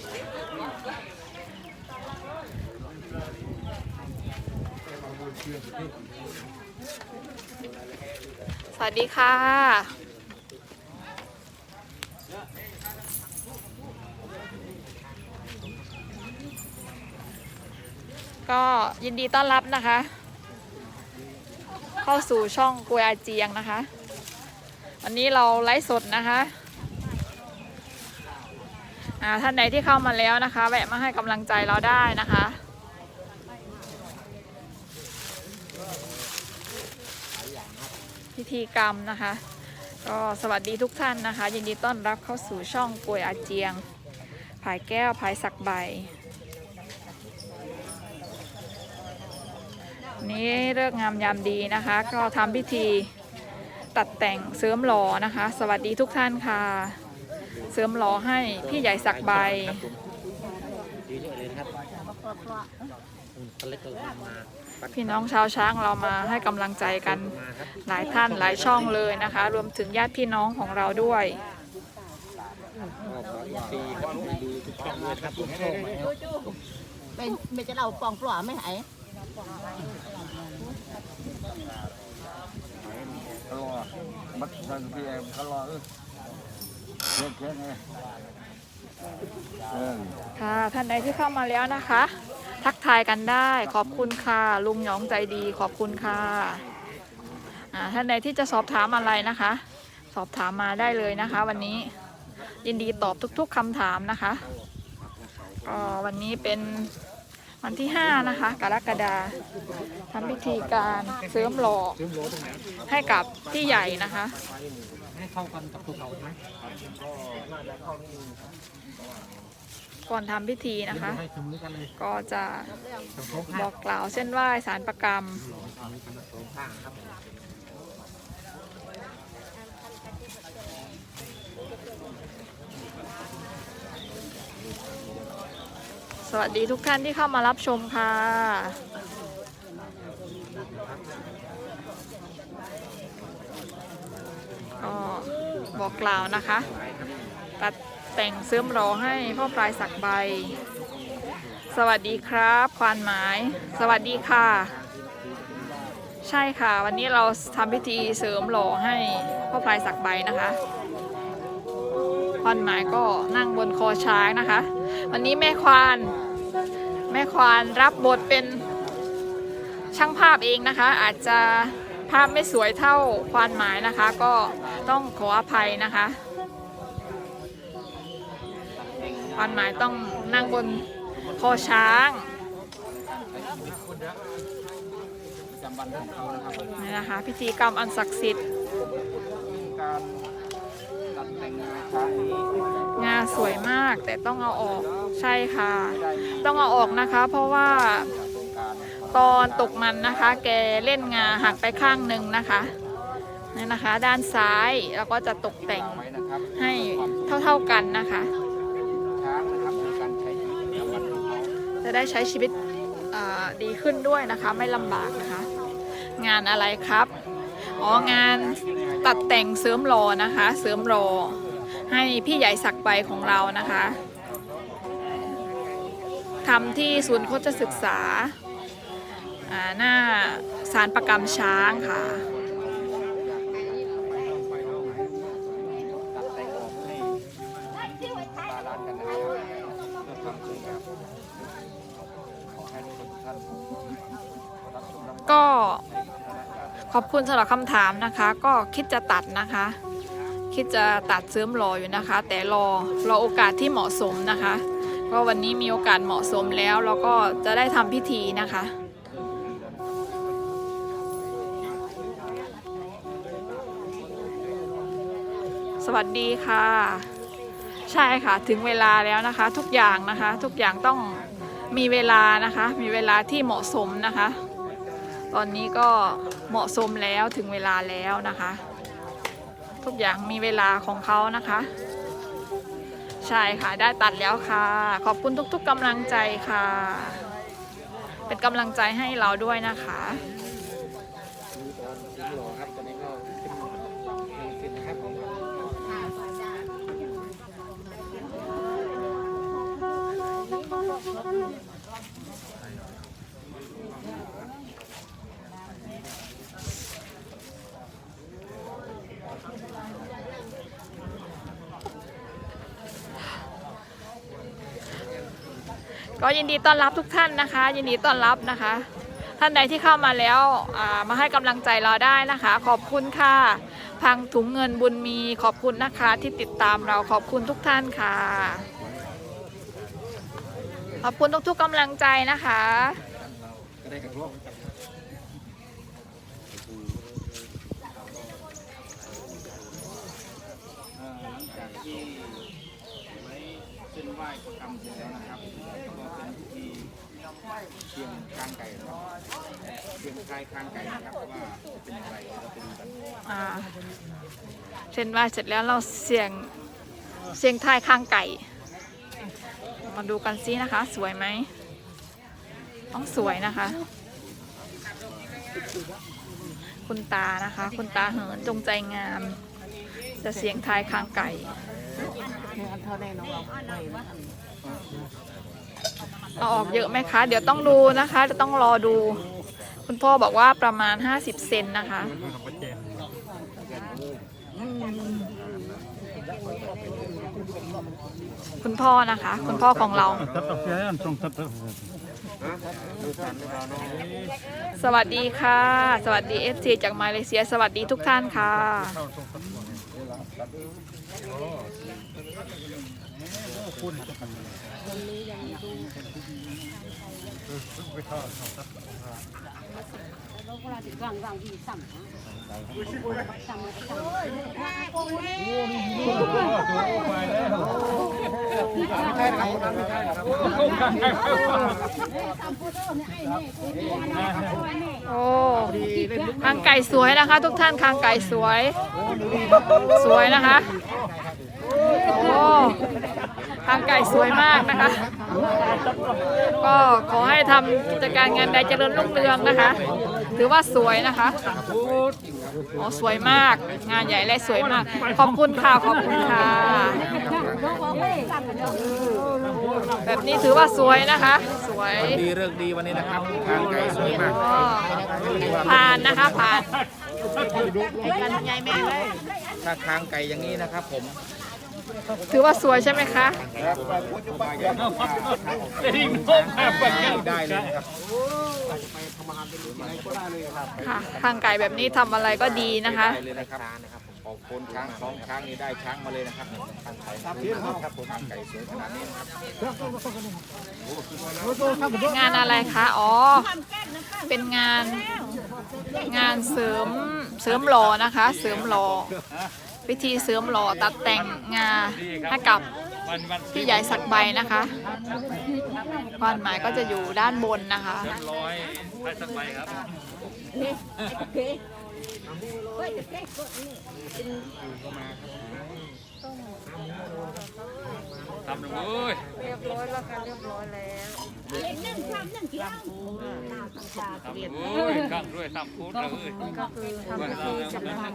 สวัสดีค่ะ ก็ยินดีต้อนรับนะคะ เข้าสู่ช่องกวยอาเจียงนะคะ วันนี้เราไลฟ์สดนะคะ อ่าท่านใดที่เข้ามาแล้วนะคะ แวะมาให้กำลังใจเราได้นะคะพิธีกรรมนะคะ ก็สวัสดีทุกท่านนะคะ ยินดีต้อนรับเข้าสู่ช่องกวยอาเจียงผายแก้วผายสักใบ นี้เลิกษ์งามยามดีนะคะ ก็ทำพิธีตัดแต่งเสริมหล่อนะคะ สวัสดีทุกท่านค่ะ เสริมหล่อให้พี่ใหญ่สักใบดีเยอะเลยนะครับอืมตะเล็กตัวมาปัดพี่น้องชาวช้างเรามาให้กำลังใจกันมาครับหลายท่านหลายช่องเลยนะคะ รวมถึงญาติพี่น้องของเราด้วยก็ขออีกปีครับดีทุกช่องเลยครับทุกช่องมาครับ bên bên cái đầu còn quả mới hãy เขารอมัดดันพี่แอมเขารอเออเช็ ค่ะท่านใดที่เข้ามาแล้วนะคะ ทักทายกันได้ขอบคุณค่ะลุงหยองใจดีขอบคุณค่ะท่านใดที่จะสอบถามอะไรนะคะ สอบถามมาได้เลยนะคะ วันนี้ยินดีตอบทุก ๆคำถามนะคะก็วันนี้เป็นวันที่ 5 นะคะ กรกฎาทำพิธีการเสริมหล่อให้กับพี่ใหญ่นะคะ ให้เข้ากันกับภูเขาไหมก่อนทำพิธีนะคะ ให้ถึงมือกันเลยก็จะสองโค้งบข้างอกกล่าวเส้นไหว้สารประกรรมหลอทำมือกันสองข้างครับสวัสดีทุกท่านที่เข้ามารับชมค่ะ ก็บอกกล่าวนะคะ ตัดแต่งเสริมหล่อให้พ่อปลายสักใบ สวัสดีครับควานหมาย สวัสดีค่ะ ใช่ค่ะ วันนี้เราทำพิธีเสริมหล่อให้พ่อปลายสักใบนะคะควานหมายก็นั่งบนคอช้างนะคะ วันนี้แม่ควานแม่ควานรับบทเป็นช่างภาพเองนะคะ อาจจะภาพไม่สวยเท่าควานหมายนะคะ ก็ ต้องขออภัยนะคะควานหมายต้องนั่งบนคอช้างนี่นะคะ พิธีกรรมอันศักดิ์สิทธิ์งานสวยมากแต่ต้องเอาออกใช่ค่ะ ต้องเอาออกนะคะ เพราะว่าตอนตกมันนะคะ แกเล่นงาหักไปข้างหนึ่งนะคะ นี่นะคะ ด้านซ้ายแล้วก็จะตกแต่งไว้นะครับให้เท่าๆกันนะคะช้างนะครับในการใช้ชีวิตประจำวันของเขาจะได้ใช้ชีวิตอ่าดีขึ้นด้วยนะคะ ไม่ลำบากนะคะ งานอะไรครับอ๋องานตัดแต่งเสริมหล่อนะคะ เสริมหล่อให้พี่ใหญ่สักใบของเรานะคะทำที่ศูนย์โคชศึกษาอ่าหน้าสารประกรรมช้างค่ะ ขอบคุณสำหรับคำถามนะคะ ก็คิดจะตัดนะคะ คิดจะตัดเสริมหล่ออยู่นะคะ แต่รอรอโอกาสที่เหมาะสมนะคะก็วันนี้มีโอกาสเหมาะสมแล้วเราก็จะได้ทำพิธีนะคะสวัสดีค่ะ ใช่ค่ะถึงเวลาแล้วนะคะ ทุกอย่างนะคะ ทุกอย่างต้องมีเวลานะคะ มีเวลาที่เหมาะสมนะคะ ตอนนี้ก็เหมาะสมแล้วถึงเวลาแล้วนะคะ ทุกอย่างมีเวลาของเขานะคะ ใช่ค่ะได้ตัดแล้วค่ะ ขอบคุณทุกๆกำลังใจค่ะ เป็นกำลังใจให้เราด้วยนะคะ ดูตอนซื้อโลครับตอนนี้ก็ขึ้นหนึ่งสิบนะครับผม ก็ยินดีต้อนรับทุกท่านนะคะ ยินดีต้อนรับนะคะ ท่านใดที่เข้ามาแล้วมาให้กำลังใจเราได้นะคะ ขอบคุณค่ะ พังถุงเงินบุญมีขอบคุณนะคะ ที่ติดตามเราขอบคุณทุกท่านค่ะ ขอบคุณทุกๆกำลังใจนะคะ ก็ได้กับพวกเอ่อหลังจากที่ไว้ เส้นไหว้ประกรรมเสร็จแล้วนะครับก็เป็นพิธีเชียงคางไก่นะครับเชียงคายคางไก่นะครับว่าะเป็นอย่างไรเราไปดูกันอ่าเช่นว่าเสร็จแล้วเราเสียงเสียงทายข้างไก่ มาดูกันซินะคะ สวยไหม ต้องสวยนะคะ คุณตานะคะ คุณตาเหินจงใจงาม จะเสียงทายข้างไก่ เท่าแน่นอนเอาออกเยอะไหมคะ เดี๋ยวต้องดูนะคะจะต้องรอดู คุณพ่อบอกว่าประมาณ 50 เซนนะคะ คุณพ่อนะคะ คุณพ่อของเรา สวัสดีค่ะ สวัสดี FC จากมาเลเซีย สวัสดีทุกท่านค่ะ โอ้คางไก่สวยนะคะ ทุกท่านคางไก่สวย สวยนะคะ โอ้างไก่สวยมากนะคะ ก็ขอให้ทำกิจการงานใดเจริญรุ่งเรืองนะคะ ถือว่าสวยนะคะอ๋อสวยมาก งานใหญ่และสวยมาก ขอบคุณค่ะ ขอบคุณค่ะ แบบนี้ถือว่าสวยนะคะ สวย ดีเลิกดีวันนี้นะครับคางไก่สวยมากก็ผ่านนะคะผ่านถ้าคางไก่อย่างนี้นะครับผม ถือว่าสวยใช่ไหมคะได้เลยนะครับค่ะทางไก่แบบนี้ทำอะไรก็ดีนะคะ ได้เลยนะครับออกโคนช้างสองช้างนี่ได้ช้างมาเลยนะครับคางไก่ครับผมคางไก่สวยขนาดนี้นะครับงานอะไรคะ อ๋อ เป็นงานงานเสริมเสริมหล่อนะคะ เสริมหล่อ พิธีเสริมหล่อตัดแต่งงาให้กับพี่ใหญ่สักใบนะคะความหมายก็จะอยู่ด้านบนนะคะ ทำเลยเว้ยเรียบร้อยแล้วค่ะเรียบร้อยแล้วหนึ่งทำเลยเว้ยข้างด้วยทำพูดเลยก็คือทำพิธีจับทาง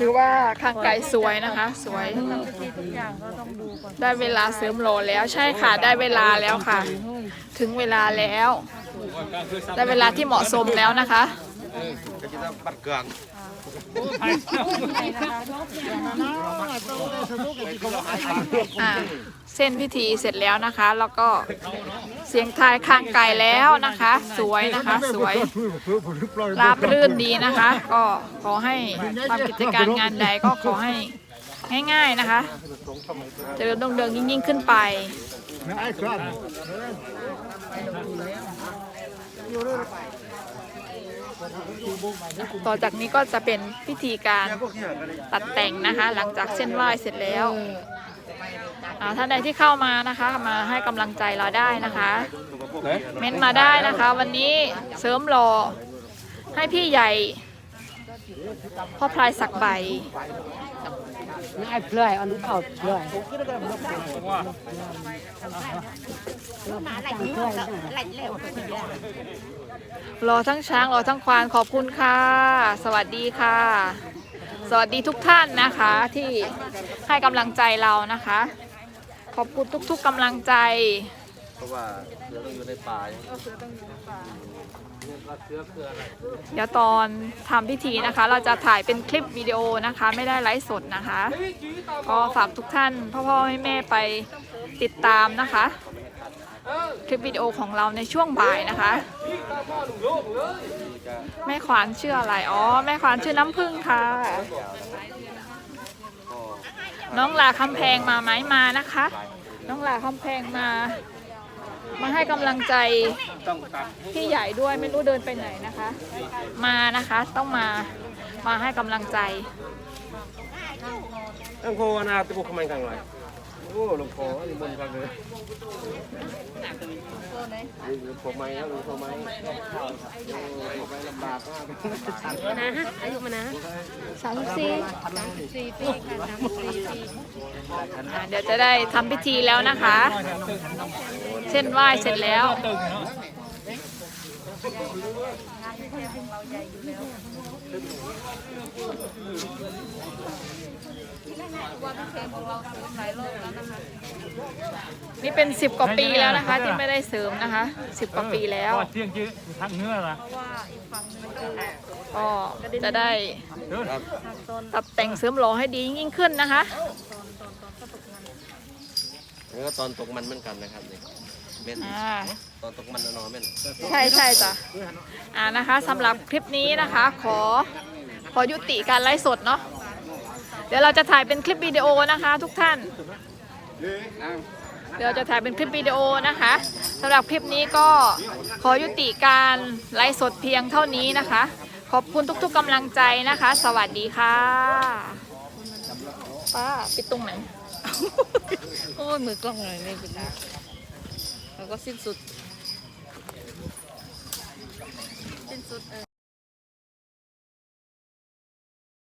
ถือว่าคางไก่สวยนะคะ สวยได้เวลาเสริมโหลแล้วใช่ค่ะได้เวลาแล้วค่ะ ถึงเวลาแล้ว ได้เวลาที่เหมาะสมแล้วนะคะ ก็จะต้องปัดเกลืองอ่าเส้นพิธีเสร็จแล้วนะคะ แล้วก็เสียงทายคางไก่แล้วนะคะ สวยนะคะ สวยราบรื่นดีนะคะ ก็ขอให้ทำกิจการงานใดก็ขอให้ง่ายๆนะคะเจริญรุ่งเรืองยิ่งๆขึ้นไป ต่อจากนี้ก็จะเป็นพิธีการตัดแต่งนะคะ หลังจากเส้นไหว้เสร็จแล้วอ่าท่านใดที่เข้ามานะคะ มาให้กำลังใจเราได้นะคะ เม้นมาได้นะคะ วันนี้เสริมหล่อให้พี่ใหญ่พ่อพลายสักใบง่ายเปลื่อยอันนี้เอาเปลื่อยร รอทั้งช้างรอทั้งควานขอบคุณค่ะ สวัสดีค่ะ สวัสดีทุกท่านนะคะที่ให้กำลังใจเรานะคะ ขอบคุณทุก ๆกำลังใจ เพราะว่าเสือต้องอยู่ในป่าอย่าเนี่ยก็เสือคืออะไรเดี๋ยวตอนทำพิธีนะคะ เราจะถ่ายเป็นคลิปวิดีโอนะคะ ไม่ได้ไลฟ์สดนะคะ ก็ฝากทุกท่านพ่อพ่อแม่แม่ไปติดตามนะคะ คลิปวิดีโอของเราในช่วงบ่ายนะคะ แม่ขวานชื่ออะไร อ๋อ แม่ขวานชื่อน้ำพึ่งค่ะ น้องลาคำแพงมาไหมมานะคะ น้องลาคำแพงมา มาให้กำลังใจพี่ใหญ่ด้วยไม่รู้เดินไปไหนนะคะ มานะคะต้องมามาให้กำลังใจอังโคนาตะบุกขมันกันเลย อ้หลวงพ่อนี่บนกันเลยนี่หลวงพ่อไม้ครับหลวงพ่อไม้โอ้หลวงพ่อไม้ลำบากมากนะฮะอายุมานนะสามสี่สี่ปีค่ะสามสี่ปีอ่เดี๋ยวจะได้ทำพิธีแล้วนะคะเส้นไหว้เสร็จแล้ว นี่เป็นสิบกว่าปีแล้วนะคะ ที่ไม่ได้เสริมนะคะสิบกว่าปีแล้วเที่ยงจื้อทางเนื้อละก็จะได้ตัดแต่งเสริมหล่อให้ดียิ่งขึ้นนะคะนี่ก็ตอนตกมันเหมือนกันนะครับนี่เม่นอ่าตอนตกมันนอนเม่นใช่ใช่จ้ะอ่านะคะสำหรับคลิปนี้นะคะ ขอขอยุติการไลฟ์สดเนาะ เดี๋ยวเราจะถ่ายเป็นคลิปวิดีโอนะคะทุกท่าน เดี๋ยวจะถ่ายเป็นคลิปวิดีโอนะคะสำหรับคลิปนี้ก็ขอยุติการไลฟ์สดเพียงเท่านี้นะคะ ขอบคุณทุกๆกำลังใจนะคะ สวัสดีค่ะป้าปิดตรงไหนโอ้ยมือกล้องหน่อยไม่เป็นไรแล้วก็สิ้นสุด สิ้นสุดเออ